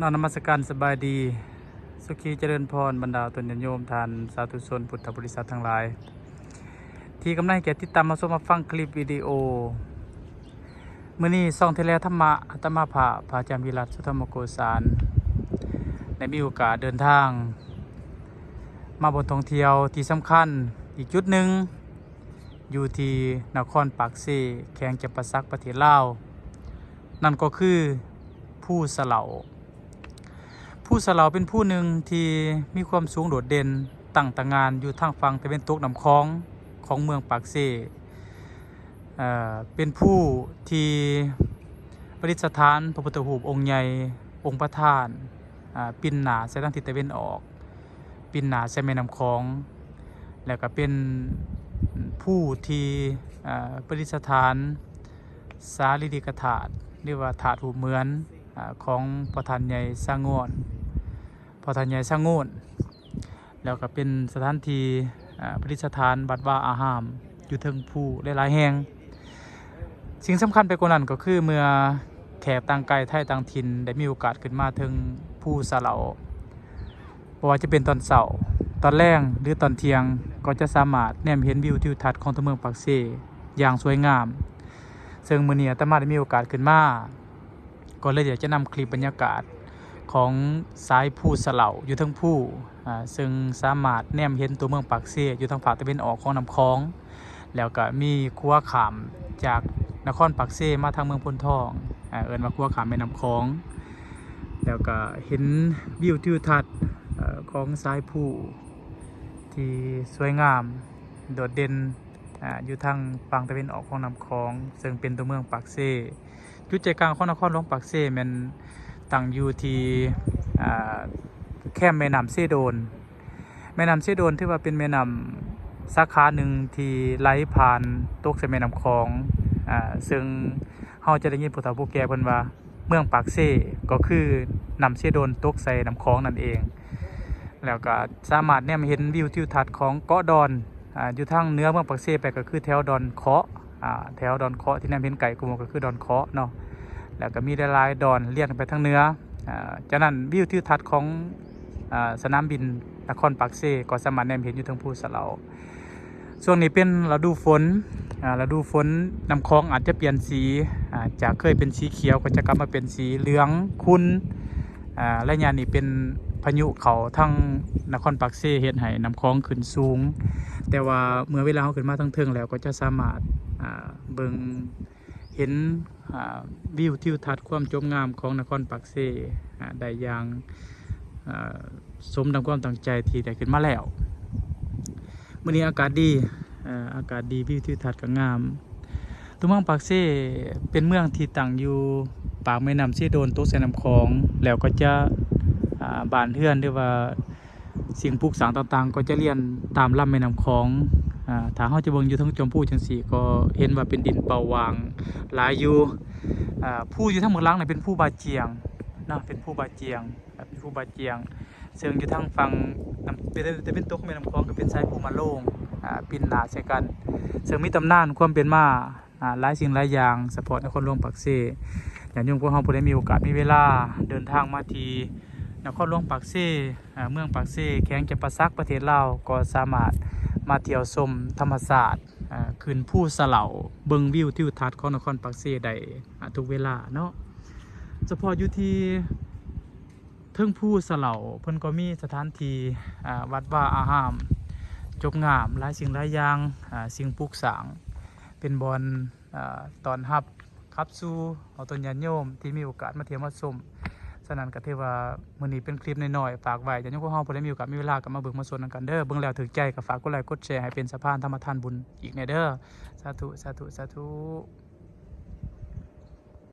นอนนมัสการสบายดี สุขีเจริญพรบรรดาตนญาติโยมทานสาธุชนพุทธบริษัททั้งหลาย ที่กำลังแก่ติดตามมาชมมาฟังคลิปวิดีโอมื่อนี้ซองเทเลธรรมะอัตมาภาพาจารย์วิรัตสุธรรมโกสารได้มีโอกาสเดินทาง มาบนท่องเที่ยวที่สำคัญอีกจุดหนึ่งอยู่ที่นครปากเซแขงจับปะซักประเทศลาว นั่นก็คือผู้สเลา ผู้สะเหลาเป็นผู้หนึ่งที่มีความสูงโดดเด่นตั้งตางานอยู่ทางฝั่งตะเวนตกน้ำคลองของเมืองปากเซเอ่อเป็นผู้ที่ประดิษฐานพระพุทธรูปองค์ใหญ่องค์ประธานอ่าปินหนาใส่ทางทิศตะเวนออก ปินหนาใส่แม่น้ำคลอง แล้วก็เป็นผู้ที่อ่าประดิษฐานสารีริกธาตุเรียกว่าถาดหูเหมือนอาของประธานใหญ่สร้างงอน ประธานใหญ่สร้างโงนแล้วก็เป็นสถานที่อ่าประดิษฐานบัดว่าอาหาม อยู่เทิงผู้หลายๆแห่งสิ่งสำคัญไปกว่านั้นก็คือเมื่อแขกต่างไกลไทยต่างถิ่นได้มีโอกาสขึ้นมาถึงผู้สะเหลาเพราะว่าจะเป็นตอนเสาร์ตอนแรงหรือตอนเที่ยงก็จะสามารถแนมเห็นวิวทิวทัศน์ของตัวเมืองปากเซอย่างสวยงาม ซึ่งมื้อนี้อาตมาได้มีโอกาสขึ้นมาก็เลยอยากจะนำคลิปบรรยากาศ ของสายผู้สเหลาอยู่ทั้งผู้อ่าซึ่งสามารถแนมเห็นตัวเมืองปากเซอยู่ทางภาคตะวันออกของน้ำคลอง แล้วก็มีคัวขามจากนครปากเซมาทางเมืองพนทองอ่าเอิ้นว่าคัวขามแม่น้ำคลอง แล้วก็เห็นวิวทิวทัศน์ของสายผู้ที่สวยงามโดดเด่นอ่าอยู่ทางฝั่งตะวันออกของน้ำคลอง ซึ่งเป็นตัวเมืองปากเซจุดใจกลางของนครหลวงปากเซมัน ตั้งอยู่ที่แคมแม่น้ำเซโดน แม่น้ำเซโดนที่ว่าเป็นแม่น้ำสาขาหนึ่งที่ไหลผ่านตกใส่แม่น้ำคลองอซึ่งเฮาจะได้ยินผู้เฒ่าผู้แก่เพิ่นว่าเมืองปากเซก็คือน้ำเซโดนตกใส่น้ำคลองนั่นเอง แล้วก็สามารถเนี่ยมาเห็นวิวทิวทัศน์ของเกาะดอนอยู่ทางเนื้อเมืองปากเซไปก็คือแถวดอนเคาะอ่าแถวดอนเคาะที่นั่นเห็นไก่กุมก็คือดอนเคาะเนาะ แล้วก็มีหลายดอนเลียงไปทางเหนืออ่าจากนั้นวิวทิวทัศน์ของอสนามบินนครปากเซก็สามารถแนมเห็นอยู่ทางภูสะเหลาช่วงนี้เป็นฤดูฝนฤดูฝนน้ำคลองอาจจะเปลี่ยนสีจากเคยเป็นสีเขียวก็จะกลับมาเป็นสีเหลืองคุณและยานี้เป็นพายุเขาทั้งนครปากเซเฮ็ดให้น้ำคลองขึ้นสูง แต่ว่าเมื่อเวลาเขาขึ้นมาทั้งเทิงแล้วก็จะสามารถเบิงเห็น วิวทิวทัศน์ความจมงามของนครปากเซได้อย่างสมดังความตั้งใจที่ได้ขึ้นมาแล้วมื่อนี้อากาศดีอากาศดีวิวทิวทัศน์ก็งามตัวเมืองปากเซเป็นเมืองที่ตั้งอยู่ปากแม่น้ำเซโดนตกใส่น้ำคลอง แล้วก็จะบานเฮือนหรือว่าสิ่งปลูกสร้างต่างๆ ก็จะเลียนตามลำแม่น้ำคลอง ถ้าเราจะเบิ่งอยู่ทั้งจมพูจังสี่ก็เห็นว่าเป็นดินเปล่าวางหลายอยู่ผู้อยู่ทั้งเมืองหลังนี่เป็นผู้บาเจียงเนะเป็นผู้บาเจียงเป็นผู้บาเจียงซึ่งอยู่ทางฝั่งน้ำเป็นเป็นเป็นตกแม่น้ำคลองก็เป็นสายภูมาโลงอ่าปินหนาใส่กันซึ่งมีตำนานความเป็นมาหลายสิ่งหลายอย่างสปอร์ตนครหลวงปักเซอย่างโยมพวกเราผู้ได้มีโอกาสมีเวลาเดินทางมาทีนครหลวงปักเซ่เมืองปักเซแข้งจะประซักประเทศลาวก็สามารถ มาเที่ยวชมธรรมศาสตร์อ่าขึ้นผู้สเหลาเบิงวิวทิวทัศน์ของนครปักเซได้ทุกเวลาเนาะเฉพาะอยู่ที่เทิงผู้สเหลาเพิ่นก็มีสถานที่วัดว่าอาหามจบงามหลายสิ่งหลายอย่างสิ่งปลูกสาง เป็นบอนอาตอนรับขับสู่เอาตนญาติโยมที่มีโอกาสมาเที่ยวมาชม ฉะนั้นก็ถือว่ามื้อนี้เป็นคลิปน้อยๆฝากไว้ญาติโยมพวกเฮาบ่ได้มีโอกาสมีเวลาก็มาเบิ่งมาสนกันเด้อเบิ่งแล้วถึกใจก็ฝากกดไลค์กดแชร์ให้เป็นสะพานธรรมทานบุญอีกแน่เด้อสาธุสาธุสาธุ